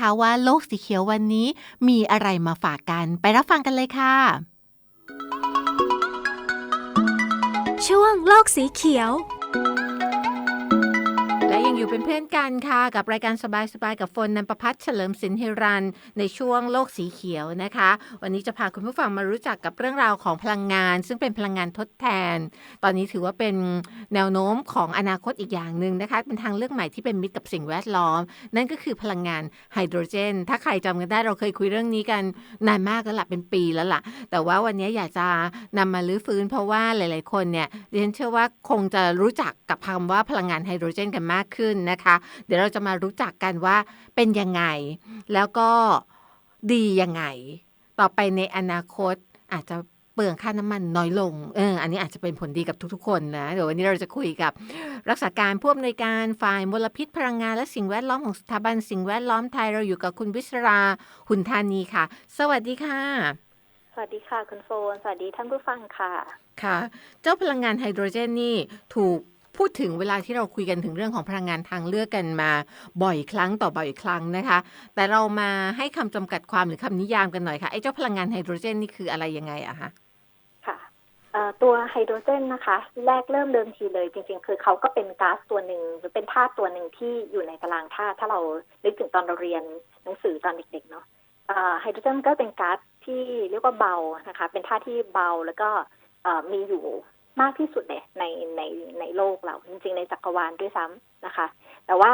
ะว่าโลกสีเขียววันนี้มีอะไรมาฝากกัน ไปรับฟังกันเลยค่ะ ช่วงโลกสีเขียว อยู่เป็นเพื่อนกันค่ะ กับรายการสบายๆกับฝนนันประพัฒน์เฉลิมสินเฮรัน ในช่วงโลกสีเขียวนะคะ วันนี้จะพาคุณผู้ฟังมารู้จักกับเรื่องราวของพลังงาน ซึ่งเป็นพลังงานทดแทน ตอนนี้ถือว่าเป็นแนวโน้มของอนาคตอีกอย่างหนึ่งนะคะ เป็นทางเลือกใหม่ที่เป็นมิตรกับสิ่งแวดล้อม นั่นก็คือพลังงานไฮโดรเจน ถ้าใครจำกันได้เราเคยคุยเรื่องนี้กันนานมากแล้วล่ะเป็นปีแล้วล่ะ แต่ว่าวันนี้อยากจะนำมาลื้อฟื้น เพราะว่าหลาย ๆ คนเนี่ยดิฉันเชื่อว่าคงจะรู้จักกับคำว่าพลังงานไฮโดรเจนกันมากขึ้นนะคะ เดี๋ยวเราจะมารู้จักกันว่าเป็นยังไง แล้วก็ดียังไง ต่อไปในอนาคตอาจจะเปลืองค่าน้ำมันน้อยลง เออ อันนี้อาจจะเป็นผลดีกับทุกๆ คนนะ เดี๋ยววันนี้เราจะคุยกับ รักษาการผู้อำนวยการฝ่ายมลพิษพลังงานและสิ่งแวดล้อมของสถาบันสิ่งแวดล้อมไทย เราอยู่กับคุณวิศราหุนธานีค่ะ สวัสดีค่ะ สวัสดีค่ะคุณโฟน สวัสดีท่านผู้ฟังค่ะ ค่ะ เจ้าพลังงานไฮโดรเจนนี่ถูก พูดถึงเวลาที่เราคุยกันถึงเรื่องของพลังงานทางเลือกกันมาบ่อยครั้งต่อบ่อยครั้งนะคะ แต่เรามาให้คำจำกัดความหรือคำนิยามกันหน่อยค่ะไอ้เจ้าพลังงานไฮโดรเจนนี่คืออะไรยังไงอะคะค่ะตัวไฮโดรเจนนะคะ แรกเริ่มเดิมทีเลย จริงๆ คือเขาก็เป็นก๊าซตัวหนึ่งหรือเป็นธาตุตัวหนึ่งที่อยู่ในตารางธาตุถ้าเรานึกถึงตอนเราเรียนหนังสือตอนเด็ก ๆ เนาะไฮโดรเจนก็เป็นก๊าซที่เรียกว่าเบานะคะ เป็นธาตุที่เบาแล้วก็มีอยู่ มากที่สุดเนี่ยในในในโลกเราจริง ๆ ในจักรวาลด้วยซ้ำนะคะ แต่ว่า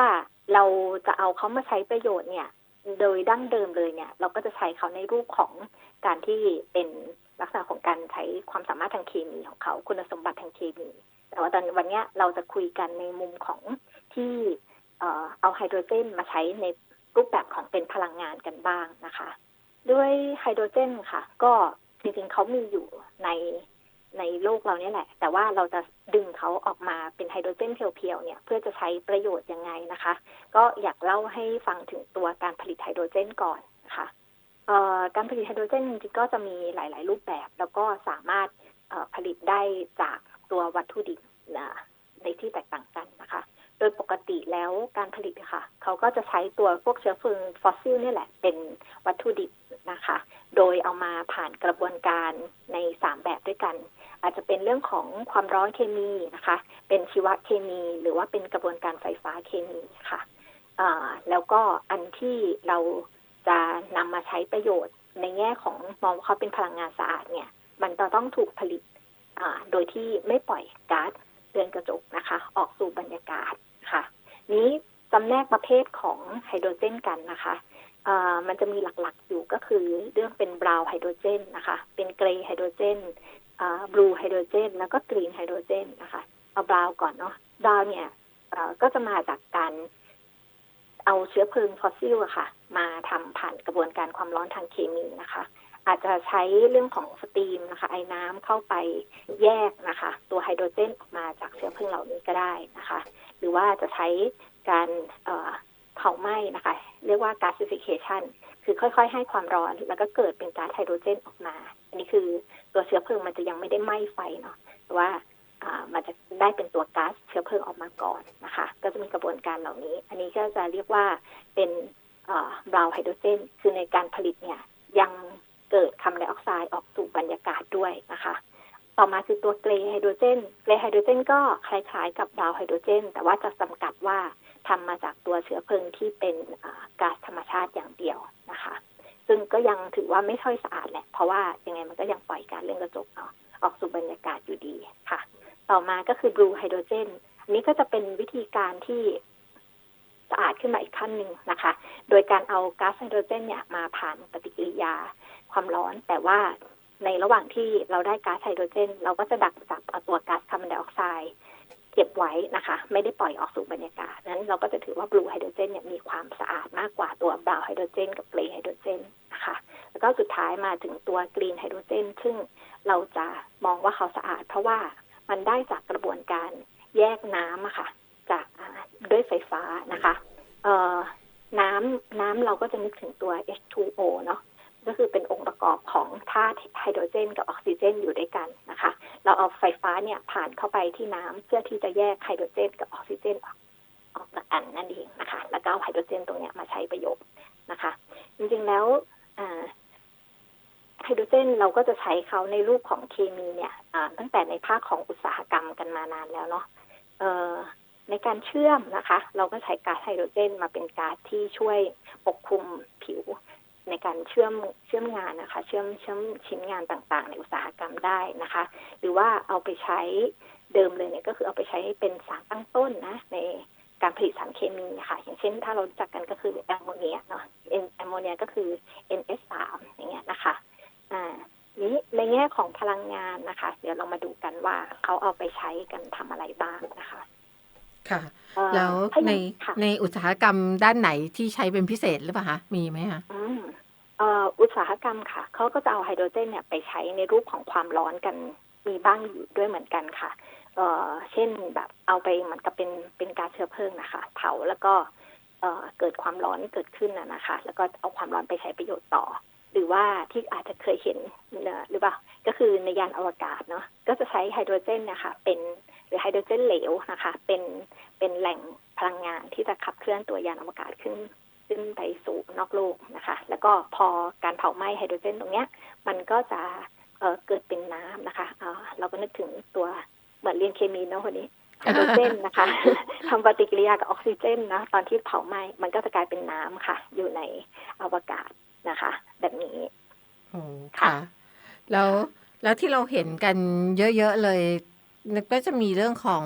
เราจะเอาเขามาใช้ประโยชน์เนี่ย โดยดั้งเดิมเลยเนี่ย เราก็จะใช้เขาในรูปของการที่เป็นลักษณะของการใช้ความสามารถทางเคมีของเขาคุณสมบัติทางเคมี แต่ว่าตอนวันนี้เราจะคุยกันในมุมของที่เอาไฮโดรเจนมาใช้ในรูปแบบของเป็นพลังงานกันบ้างนะคะ ด้วยไฮโดรเจนค่ะ ก็จริงๆเขามีอยู่ใน ในโลกเราเนี่ยแหละ แต่ว่าเราจะดึงเขาออกมาเป็นไฮโดรเจนเพียวๆเนี่ยเพื่อจะใช้ประโยชน์ยังไงนะคะ ก็อยากเล่าให้ฟังถึงตัวการผลิตไฮโดรเจนก่อนนะคะเอ่อการผลิตไฮโดรเจนจริงๆก็จะมีหลาย ๆ รูปแบบ แล้วก็สามารถผลิตได้จากตัววัตถุดิบในที่แตกต่างกันนะคะ โดยปกติแล้วการผลิตค่ะเขาก็จะใช้ตัวพวกเชื้อเพลิงฟอสซิลนี่แหละ เป็นวัตถุดิบนะคะ โดยเอามาผ่านกระบวนการในสามแบบด้วยกัน อาจจะเป็นเรื่องของความร้อนเคมีนะคะ เป็นชีวเคมี หรือว่าเป็นกระบวนการไฟฟ้าเคมีค่ะแล้วก็อันที่เราจะนำมาใช้ประโยชน์ในแง่ของมองว่าเขาเป็นพลังงานสะอาดเนี่ย มันจะต้องถูกผลิตโดยที่ไม่ปล่อยก๊าซเรือนกระจกนะคะ ออกสู่บรรยากาศค่ะ นี้จำแนกประเภทของไฮโดรเจนกันนะคะมันจะมีหลักๆอยู่ก็คือเรื่องเป็นบราวไฮโดรเจนนะคะ เป็นเกรย์ไฮโดรเจน บลูไฮโดรเจนแล้วก็กรีนไฮโดรเจนนะคะเอาบราวก่อนเนาะบราวเนี่ยก็จะมาจากการเอาเชื้อเพลิงฟอสซิลอะค่ะ มาทำผ่านกระบวนการความร้อนทางเคมีนะคะ อาจจะใช้เรื่องของสตรีมนะคะ ไอ้น้ำเข้าไปแยกนะคะ ตัวไฮโดรเจนออกมาจากเชื้อเพลิงเหล่านี้ก็ได้นะคะ หรือว่าจะใช้การเผาไหม้นะคะ เรียกว่า gasification คือค่อยๆ ให้ความร้อนแล้วก็เกิดเป็นก๊าซไฮโดรเจนออกมา นนี้คือตัวเชื้อเพลิงมันจะยังไม่ได้ไหม้ไฟเนาะแต่ว่ามันจะได้เป็นตัวก๊าซเชื้อเพลิงออกมาก่อนนะคะ ก็จะมีกระบวนการเหล่านี้ อันนี้ก็จะเรียกว่าเป็นบราวไฮโดรเจน คือในการผลิตเนี่ยยังเกิดคาร์บอนไดออกไซด์ออกสู่บรรยากาศด้วยนะคะ ต่อมาคือตัวเกรย์ไฮโดรเจน เกรย์ไฮโดรเจนก็คล้ายๆ กับดาวไฮโดรเจน แต่ว่าจะจำกัดว่าทำมาจากตัวเชื้อเพลิงที่เป็นก๊าซธรรมชาติอย่างเดียวนะคะ ซึ่งก็ยังถือว่าไม่ค่อยสะอาดแหละ เพราะว่ายังไงมันก็ยังปล่อยกาซเรือนกระจกเนาะออกสู่บรรยากาศอยู่ดีค่ะ ต่อมาก็คือบลูไฮโดรเจนอันนี้ก็จะเป็นวิธีการที่สะอาดขึ้นมาอีกขั้นหนึ่งนะคะ โดยการเอาก๊าซไฮโดรเจนเนี่ยมาผ่านปฏิกิริยาความร้อน แต่ว่าในระหว่างที่เราได้ก๊าซไฮโดรเจน เราก็จะดักจับเอาตัวก๊าซคาร์บอนไดออกไซด์ เก็บไว้นะคะ ไม่ได้ปล่อยออกสู่บรรยากาศนั้นเราก็จะถือว่าบลูไฮโดรเจนเนี่ยมีความสะอาดมากกว่าตัวบราวไฮโดรเจนกับเกรย์ไฮโดรเจนนะคะ แล้วก็สุดท้ายมาถึงตัวกรีนไฮโดรเจน ซึ่งเราจะมองว่าเขาสะอาด เพราะว่ามันได้จากกระบวนการแยกน้ำอะค่ะ จากด้วยไฟฟ้านะคะ เอ่อน้ำน้ำเราก็จะนึกถึงตัว H2O เนาะ ก็คือเป็นองค์ประกอบของธาตุไฮโดรเจน กับออกซิเจน อยู่ด้วยกันนะคะ เราเอาไฟฟ้าเนี่ยผ่านเข้าไปที่น้ำเพื่อที่จะแยกไฮโดรเจน กับออกซิเจนออกออกจากกันนั่นเองนะคะ แล้วก็เอาไฮโดรเจนตรงเนี้ยมาใช้ประโยชน์นะคะ จริงๆแล้วไฮโดรเจนเราก็จะใช้เขาในรูปของเคมีเนี่ยตั้งแต่ในภาคของอุตสาหกรรมกันมานานแล้วเนาะในการเชื่อมนะคะ เราก็ใช้ก๊าซไฮโดรเจนมาเป็นก๊าซที่ช่วยปกคลุมผิว ในการเชื่อมเชื่อมงานนะคะ เชื่อมเชื่อมชิ้นงานต่างๆ ในอุตสาหกรรมได้นะคะ หรือว่าเอาไปใช้เดิมเลยเนี่ยก็คือเอาไปใช้เป็นสารตั้งต้นนะในการผลิตสารเคมีค่ะอย่างเช่น ถ้าเรารู้จักกันก็คือแอมโมเนียเนาะแอมโมเนียก็คือ NS3 อย่างเงี้ยนะคะอ่านี้ในแง่ของพลังงานนะคะ เดี๋ยวเรามาดูกันว่าเขาเอาไปใช้กันทำอะไรบ้างนะคะ ค่ะเอ่อแล้วถ้าอย่างในค่ะในอุตสาหกรรมด้านไหนที่ใช้เป็นพิเศษหรือเปล่าคะมีไหมคะ อุตสาหกรรมค่ะ เขาก็จะเอาไฮโดรเจนเนี่ยไปใช้ในรูปของความร้อนกันมีบ้างอยู่ด้วยเหมือนกันค่ะ เอ่อ เช่นแบบเอาไปเหมือนกับเป็นเป็นกาซเชื้อเพลิงนะคะ เผาแล้วก็เอ่อเกิดความร้อนเกิดขึ้นนะคะ แล้วก็เอาความร้อนไปใช้ประโยชน์ต่อ หรือว่าที่อาจจะเคยเห็นหรือเปล่าก็คือในยานอวกาศเนาะก็จะใช้ไฮโดรเจนนี่ยค่ะเป็นหรือไฮโดรเจนเหลวนะคะ เป็นเป็นแหล่งพลังงานที่จะขับเคลื่อนตัวยานอวกาศขึ้น ขึ้นไปสู่นอกโลกนะคะ แล้วก็พอการเผาไหม้ไฮโดรเจนตรงเนี้ย มันก็จะเอ่อเกิดเป็นน้ำนะคะเอ่อเราก็นึกถึงตัวเหมือนเรียนเคมีเนาะคนนี้ไฮโดรเจนนะคะทำปฏิกิริยากับออกซิเจนนะตอนที่เผาไหม้มันก็จะกลายเป็นน้ำค่ะ อยู่ในอวกาศนะคะ แบบนี้โอ้ค่ะค่ะ แล้วแล้วที่เราเห็นกันเยอะ ๆ เลยก็จะมีเรื่องของ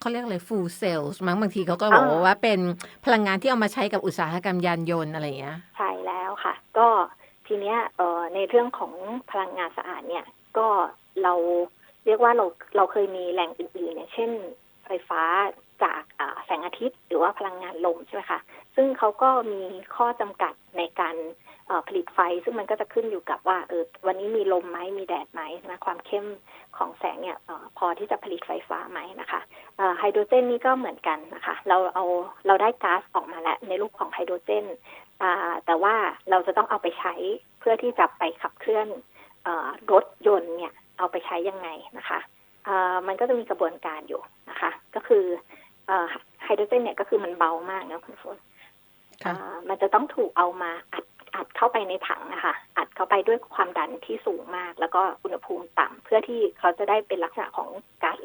เขาเรียกอะไรฟูลเซลส์มั้งบางทีเขาก็บอกอ่าว่าเป็นพลังงานที่เอามาใช้กับอุตสาหกรรมยานยนต์อะไรอย่างเงี้ยใช่แล้วค่ะ ก็ทีเนี้ยเอ่อในเรื่องของพลังงานสะอาดเนี่ย ก็เราเรียกว่าเราเราเคยมีแหล่งอื่นๆเนี่ยเช่น ไฟฟ้าจากอ่าแสงอาทิตย์ หรือว่าพลังงานลมใช่ไหมคะซึ่งเขาก็มีข้อจำกัดในการเอ่อ ผลิตไฟ ซึ่งมันก็จะขึ้นอยู่กับว่าเออวันนี้มีลมไหมมีแดดไหมนะความเข้มของแสงเนี่ยเออพอที่จะผลิตไฟฟ้าไหมนะคะเอ่อไฮโดรเจนนี่ก็เหมือนกันนะคะ เราเอาเราได้ก๊าซออกมาแล้วในรูปของไฮโดรเจนอ่าแต่ว่าเราจะต้องเอาไปใช้เพื่อที่จะไปขับเคลื่อนเออรถยนต์เนี่ยเอาไปใช้ยังไงนะคะอ่ามันก็จะมีกระบวนการอยู่นะคะ ก็คือเออไฮโดรเจนเนี่ยก็คือมันเบามากนะคุณฝนค่ะอ่ามันจะต้องถูกเอามาอัดอัด เข้าไปในถังนะคะอัดเข้าไปด้วยความดันที่สูงมาก แล้วก็อุณหภูมิต่ำเพื่อที่เขาจะได้เป็นลักษณะของก๊าซ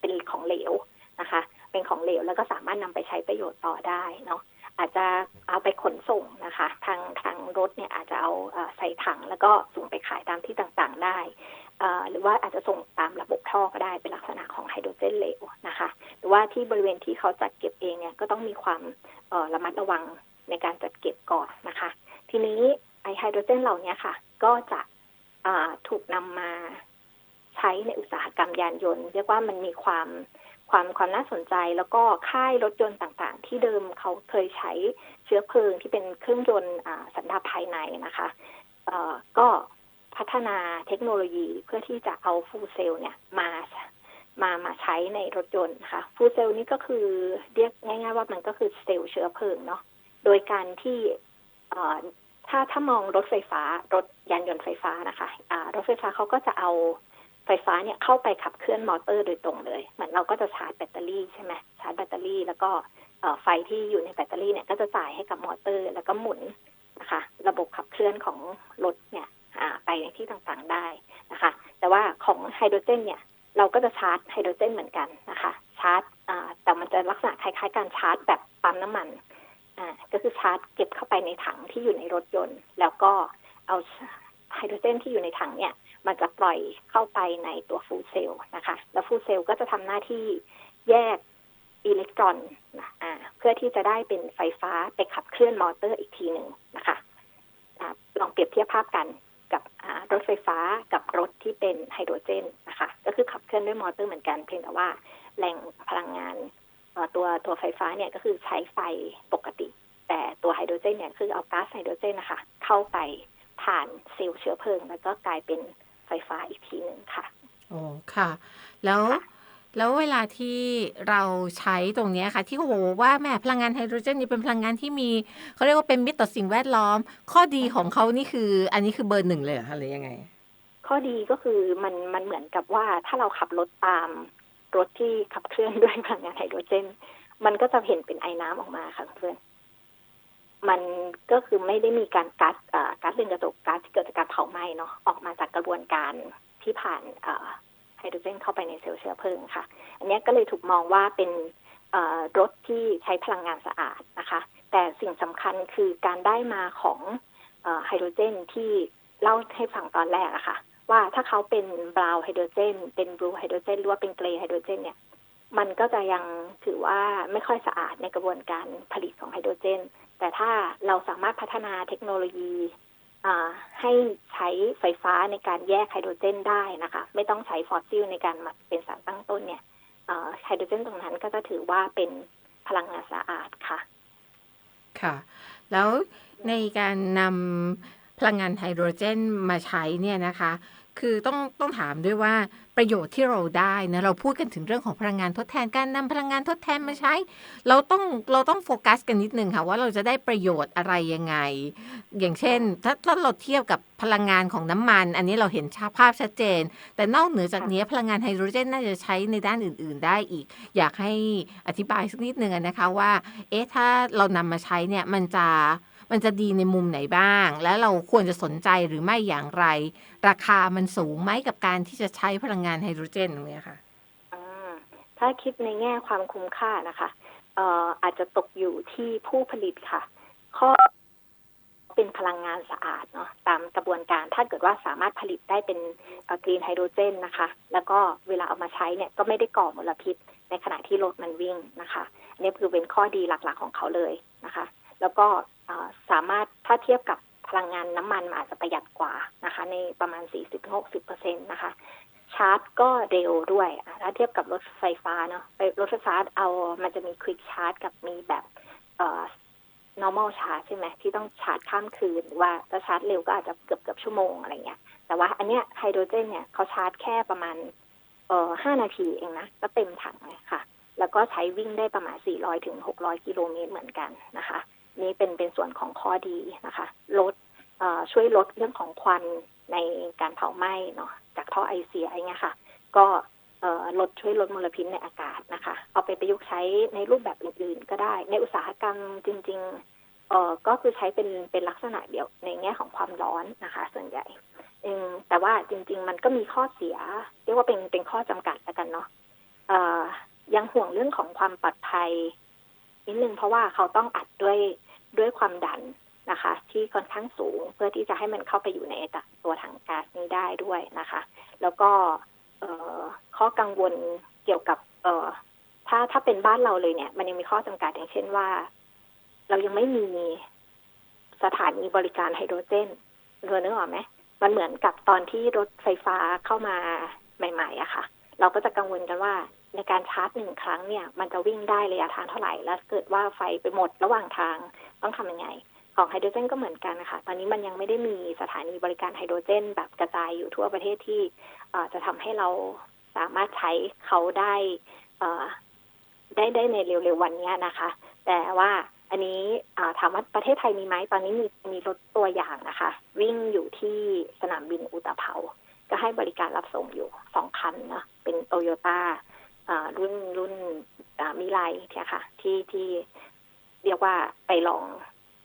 เป็นของเหลวนะคะ เป็นของเหลวแล้วก็สามารถนำไปใช้ประโยชน์ต่อได้เนาะอาจจะเอาไปขนส่งนะคะ ทางทางรถเนี่ยอาจจะเอาใส่ถังแล้วก็ส่งไปขายตามที่ต่างๆได้หรือว่าอาจจะส่งตามระบบท่อก็ได้เป็นลักษณะของไฮโดรเจนเหลวนะคะ หรือว่าที่บริเวณที่เขาจัดเก็บเองเนี่ยก็ต้องมีความระมัดระวังในการจัดเก็บก่อนนะคะ ทีนี้ไอไฮโดรเจนเหล่านี้ค่ะ ก็จะถูกนำมาใช้ในอุตสาหกรรมยานยนต์ เรียกว่ามันมีความความความน่าสนใจแล้วก็ค่ายรถยนต์ต่างๆ ที่เดิมเขาเคยใช้เชื้อเพลิงที่เป็นเครื่องยนต์สันดาปภายในนะคะก็พัฒนาเทคโนโลยีเพื่อที่จะเอาฟูลเซลล์เนี่ยมามามาใช้ในรถยนต์นะคะฟูลเซลล์นี่ก็คือเรียกง่าย ๆ ว่ามันก็คือเซลล์เชื้อเพลิงเนาะโดยการที่ ถ้าถ้ามองรถไฟฟ้ารถยานยนต์ไฟฟ้านะคะอ่ารถไฟฟ้าเขาก็จะเอาไฟฟ้าเนี่ยเข้าไปขับเคลื่อนมอเตอร์โดยตรงเลยเหมือนเราก็จะชาร์จแบตเตอรี่ใช่ไหมชาร์จแบตเตอรี่ แล้วก็เอ่อไฟที่อยู่ในแบตเตอรี่เนี่ยก็จะจ่ายให้กับมอเตอร์ แล้วก็หมุนนะคะ ระบบขับเคลื่อนของรถเนี่ยอ่าไปในที่ต่างๆได้นะคะ แต่ว่าของไฮโดรเจนเนี่ยเราก็จะชาร์จไฮโดรเจนเหมือนกันนะคะ ชาร์จแต่มันจะลักษณะคล้ายๆ การชาร์จแบบปั๊มน้ำมัน อ่าก็คือชาร์จเก็บเข้าไปในถังที่อยู่ในรถยนต์ แล้วก็เอาไฮโดรเจนที่อยู่ในถังเนี่ย มันจะปล่อยเข้าไปในตัวฟูลเซลล์นะคะ แล้วฟูลเซลล์ก็จะทำหน้าที่แยกอิเล็กตรอนนะอ่าเพื่อที่จะได้เป็นไฟฟ้าไปขับเคลื่อนมอเตอร์อีกทีหนึ่งนะคะอ่าลองเปรียบเทียบภาพกันกับรถไฟฟ้ากับรถที่เป็นไฮโดรเจนนะคะ ก็คือขับเคลื่อนด้วยมอเตอร์เหมือนกัน เพียงแต่ว่าแหล่งพลังงาน ตัวตัวไฟฟ้าเนี่ยก็คือใช้ไฟปกติ แต่ตัวไฮโดรเจนเนี่ยคือเอาก๊าซไฮโดรเจนนะคะเข้าไปผ่านเซลล์เชื้อเพลิง แล้วก็กลายเป็นไฟฟ้าอีกทีหนึ่งค่ะโอ้ค่ะ แล้วค่ะแล้วเวลาที่เราใช้ตรงเนี้ยค่ะ ที่เขาบอกว่าแหม่พลังงานไฮโดรเจนนี่เป็นพลังงานที่มีเขาเรียกว่าเป็นมิตรต่อสิ่งแวดล้อม ข้อดีของเขานี่คือ อันนี้คือเบอร์หนึ่งเลยเหรอคะหรือยังไง ข้อดีก็คือมันมันเหมือนกับว่าถ้าเราขับรถตาม รถที่ขับเคลื่อนด้วยพลังงานไฮโดรเจน มันก็จะเห็นเป็นไอ้น้ำออกมาค่ะเพื่อน มันก็คือไม่ได้มีการก๊าซเอ่อก๊าซเรือนกระจกก๊าซที่เกิดจากการเผาไหม้เนาะออกมาจากกระบวนการที่ผ่านอ่อไฮโดรเจนเข้าไปในเซลล์เชื้อเพลิงค่ะ อันนี้ก็เลยถูกมองว่าเป็นอ่อรถที่ใช้พลังงานสะอาดนะคะ แต่สิ่งสำคัญคือการได้มาของอ่อไฮโดรเจนที่เล่าให้ฟังตอนแรกอะค่ะ ว่าถ้าเขาเป็นบราวไฮโดรเจน เป็นบลูไฮโดรเจนหรือว่าเป็นเกรย์ไฮโดรเจนเนี่ย มันก็จะยังถือว่าไม่ค่อยสะอาดในกระบวนการผลิตของไฮโดรเจน แต่ถ้าเราสามารถพัฒนาเทคโนโลยีให้ใช้ไฟฟ้าในการแยกไฮโดรเจนได้นะคะ ไม่ต้องใช้ฟอสซิลในการมาเป็นสารตั้งต้นเนี่ยไฮโดรเจนตรงนั้นก็จะถือว่าเป็นพลังงานสะอาดค่ะ ค่ะ แล้วในการนำพลังงานไฮโดรเจนมาใช้เนี่ยนะคะ คือต้องต้องถามด้วยว่าประโยชน์ที่เราได้นะเราพูดกันถึงเรื่องของพลังงานทดแทนการนำพลังงานทดแทนมาใช้ เราต้องเราต้องโฟกัสกันนิดนึงค่ะว่าเราจะได้ประโยชน์อะไรยังไง อย่างเช่น ถ้าถ้าเราเทียบกับพลังงานของน้ำมัน อันนี้เราเห็นภาพชัดเจน แต่นอกเหนือจากนี้พลังงานไฮโดรเจนน่าจะใช้ในด้านอื่น ๆ ได้อีก อยากให้อธิบายสักนิดนึงนะคะว่า เอ๊ะถ้าเรานำมาใช้เนี่ยมันจะ มันจะดีในมุมไหนบ้าง และเราควรจะสนใจหรือไม่อย่างไร ราคามันสูงไหมกับการที่จะใช้พลังงานไฮโดรเจนตรงเนี้ยค่ะถ้าคิดในแง่ความคุ้มค่านะคะเอ่ออาจจะตกอยู่ที่ผู้ผลิตค่ะ ข้อเป็นพลังงานสะอาดเนาะตามกระบวนการถ้าเกิดว่าสามารถผลิตได้เป็นกรีนไฮโดรเจนนะคะ แล้วก็เวลาเอามาใช้เนี่ยก็ไม่ได้ก่อมลพิษ ในขณะที่รถมันวิ่งนะคะ อันนี้คือเป็นข้อดีหลักๆของเขาเลยนะคะ แล้วก็ สามารถถ้าเทียบกับพลังงานน้ำมันมันอาจจะประหยัดกว่านะคะ ในประมาณ 40-60%นะคะ ชาร์จก็เร็วด้วย ถ้าเทียบกับรถไฟฟ้าเนาะไปรถไฟฟ้าเอามันจะมีควิกชาร์จกับมีแบบเอ่อ normal ชาร์จใช่ไหมที่ต้องชาร์จข้ามคืนหรือว่าถ้าชาร์จเร็วก็อาจจะเกือบเกือบชั่วโมงอะไรเงี้ย แต่ว่าอันเนี้ยไฮโดรเจนเนี่ยเขาชาร์จแค่ประมาณเอ่อห้านาทีเองนะ ก็เต็มถังเลยค่ะ แล้วก็ใช้วิ่งได้ประมาณ 400ถึง600 กิโลเมตรเหมือนกันนะคะ นี่เป็นเป็นส่วนของข้อดีนะคะลดช่วยลดเรื่องของควันในการเผาไหม้เนาะจากท่อไอเสียอะไรเงี้ยค่ะ ก็ลดช่วยลดมลพิษในอากาศนะคะ เอาไปประยุกต์ใช้ในรูปแบบอื่น ๆ ก็ได้ ในอุตสาหกรรมจริงๆเออก็คือใช้เป็นเป็นลักษณะเดียวในแง่ของความร้อนนะคะ ส่วนใหญ่แต่ว่าจริง ๆ มันก็มีข้อเสีย เรียกว่าเป็นเป็นข้อจำกัดแล้วกันเนาะยังห่วงเรื่องของความปลอดภัยนิดนึงเพราะว่าเขาต้องอัดด้วย ด้วยความดันนะคะ ที่ค่อนข้างสูงเพื่อที่จะให้มันเข้าไปอยู่ในตัวถังก๊าซนี้ได้ด้วยนะคะ แล้วก็ข้อกังวลเกี่ยวกับถ้าถ้าเป็นบ้านเราเลยเนี่ย มันยังมีข้อจำกัดอย่างเช่นว่า เรายังไม่มีสถานีบริการไฮโดรเจนเธอนึกออกไหมมันเหมือนกับตอนที่รถไฟฟ้าเข้ามาใหม่ ๆอะค่ะ เราก็จะกังวลกันว่า ในการชาร์จหนึ่งครั้งเนี่ย มันจะวิ่งได้ระยะทางเท่าไหร่ แล้วเกิดว่าไฟไปหมดระหว่างทางต้องทำยังไง ของไฮโดรเจนก็เหมือนกันนะคะ ตอนนี้มันยังไม่ได้มีสถานีบริการไฮโดรเจน แบบกระจายอยู่ทั่วประเทศที่จะทำให้เราสามารถใช้เขาได้ได้ได้ในเร็วๆวันนี้นะคะ แต่ว่าอันนี้ถามว่าประเทศไทยมีไหมตอนนี้มีมีรถตัวอย่างนะคะ วิ่งอยู่ที่สนามบินอุตภเปาก็ให้บริการรับส่งอยู่สองคันเนาะเป็นโตโยต้า รุ่นรุ่นมิไลเนี่ยค่ะ ที่ที่เรียกว่าไปลอง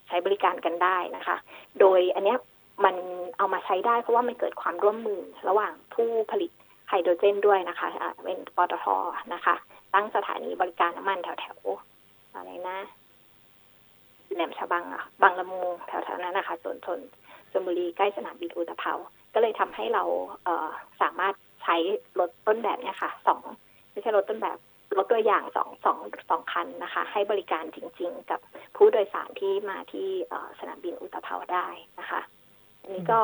ใช้บริการกันได้นะคะ โดยอันเนี้ยมันเอามาใช้ได้เพราะว่ามันเกิดความร่วมมือระหว่างผู้ผลิตไฮโดรเจนด้วยนะคะเป็นปตทนะคะ ตั้งสถานีบริการน้ำมันแถวแถวๆอะไรนะแหลมฉบังอะบางละมุงแถวๆนั้นนะคะส่วนชนชลบุรีใกล้สนามบินอุตภเปาก็เลยทำให้เราเออสามารถใช้รถต้นแบบเนี่ยค่ะสอง ช่รถต้นแบบรถตัวอย่างสองสองสองคันนะคะ ให้บริการจริง ๆ กับผู้โดยสารที่มาที่เอ่อสนามบินอุตภเปาได้นะคะ อันนี้ก็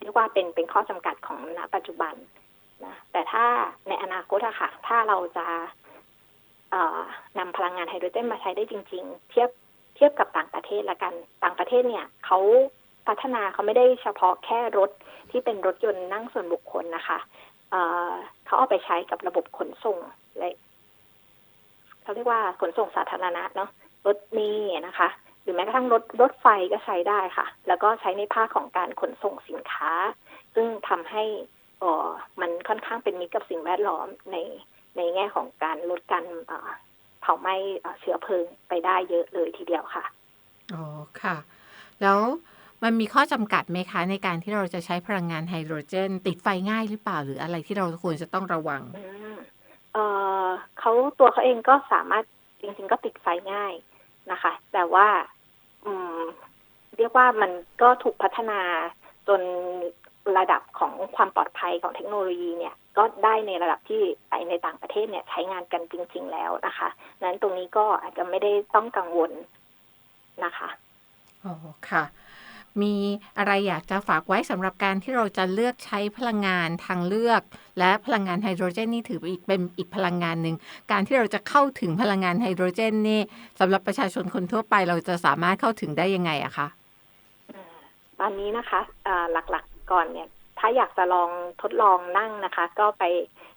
เรียกว่าเป็นเป็นข้อจำกัดของณปัจจุบันนะแต่ถ้าในอนาคตอะค่ะ ถ้าเราจะเอ่อนำพลังงานไฮโดรเจนมาใช้ได้จริง ๆ เทียบเทียบกับต่างประเทศละกัน ต่างประเทศเนี่ยเขาพัฒนาเขาไม่ได้เฉพาะแค่รถที่เป็นรถยนต์นั่งส่วนบุคคลนะคะ เขาเอาไปใช้กับระบบขนส่งเลยเขาเรียกว่าขนส่งสาธารณะเนาะรถเมล์นะคะ หรือแม้กระทั่งรถรถไฟก็ใช้ได้ค่ะ แล้วก็ใช้ในภาคของการขนส่งสินค้า ซึ่งทำให้ออมันค่อนข้างเป็นมิตรกับสิ่งแวดล้อมในในแง่ของการลดการเผาไหม้เชื้อเพลิงไปได้เยอะเลยทีเดียวค่ะ อ๋อค่ะ แล้ว มันมีข้อจำกัดไหมคะ ในการที่เราจะใช้พลังงานไฮโดรเจน ติดไฟง่ายหรือเปล่า หรืออะไรที่เราควรจะต้องระวังอืมเอ่อเขาตัวเขาเองก็สามารถจริงๆก็ติดไฟง่ายนะคะ แต่ว่า อืม เรียกว่ามันก็ถูกพัฒนาจนระดับของความปลอดภัยของเทคโนโลยีเนี่ย ก็ได้ในระดับที่ไปในต่างประเทศเนี่ยใช้งานกันจริง ๆ แล้วนะคะนั้นตรงนี้ก็อาจจะไม่ได้ต้องกังวลนะคะอ๋อค่ะ มีอะไรอยากจะฝากไว้สำหรับการที่เราจะเลือกใช้พลังงานทางเลือก และพลังงานไฮโดรเจนนี่ถือเป็นอีกเป็นอีกพลังงานหนึ่ง การที่เราจะเข้าถึงพลังงานไฮโดรเจนนี่สำหรับประชาชนคนทั่วไปเราจะสามารถเข้าถึงได้ยังไงอะคะตอนนี้นะคะหลักๆก่อนเนี่ย ถ้าอยากจะลองทดลองนั่งนะคะ ก็ไป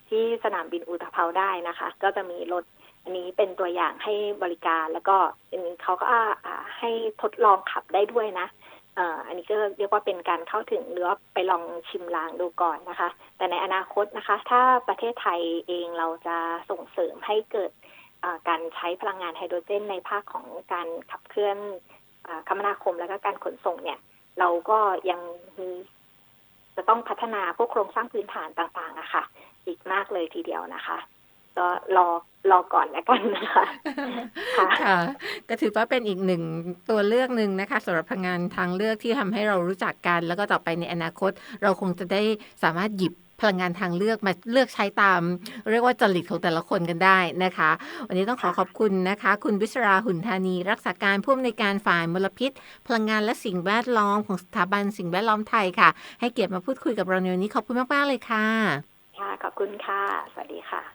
ที่สนามบินอุตภเปาได้นะคะ ก็จะมีรถอันนี้เป็นตัวอย่างให้บริการแล้วก็อันนี้เขาก็ให้ทดลองขับได้ด้วยนะ อันนี้ก็เรียกว่าเป็นการเข้าถึงหรือว่าไปลองชิมลางดูก่อนนะคะ แต่ในอนาคตนะคะ ถ้าประเทศไทยเองเราจะส่งเสริมให้เกิดการใช้พลังงานไฮโดรเจน ในภาคของการขับเคลื่อนอคมนาคมและก็การขนส่งเนี่ย เราก็ยังมีจะต้องพัฒนาพวกโครงสร้างพื้นฐานต่างๆอะค่ะ อีกมากเลยทีเดียวนะคะ ก็รอรอก่อนแล้วกันนะคะค่ะค่ะ ก็ถือว่าเป็นอีกหนึ่งตัวเลือกหนึ่งนะคะสำหรับพลังงานทางเลือกที่ทำให้เรารู้จักกัน แล้วก็ต่อไปในอนาคต เราคงจะได้สามารถหยิบพลังงานทางเลือกมาเลือกใช้ตาม เรียกว่าจริตของแต่ละคนกันได้นะคะ วันนี้ต้องขอขอบคุณนะคะ คุณวิศราหุ่นธานี รักษาการผู้อำนวยการฝ่ายมลพิษ พลังงานและสิ่งแวดล้อมของสถาบันสิ่งแวดล้อมไทยค่ะ ให้เกียรติมาพูดคุยกับเราในวันนี้ขอบคุณมากๆเลยค่ะ ค่ะ ขอบคุณค่ะ สวัสดีค่ะ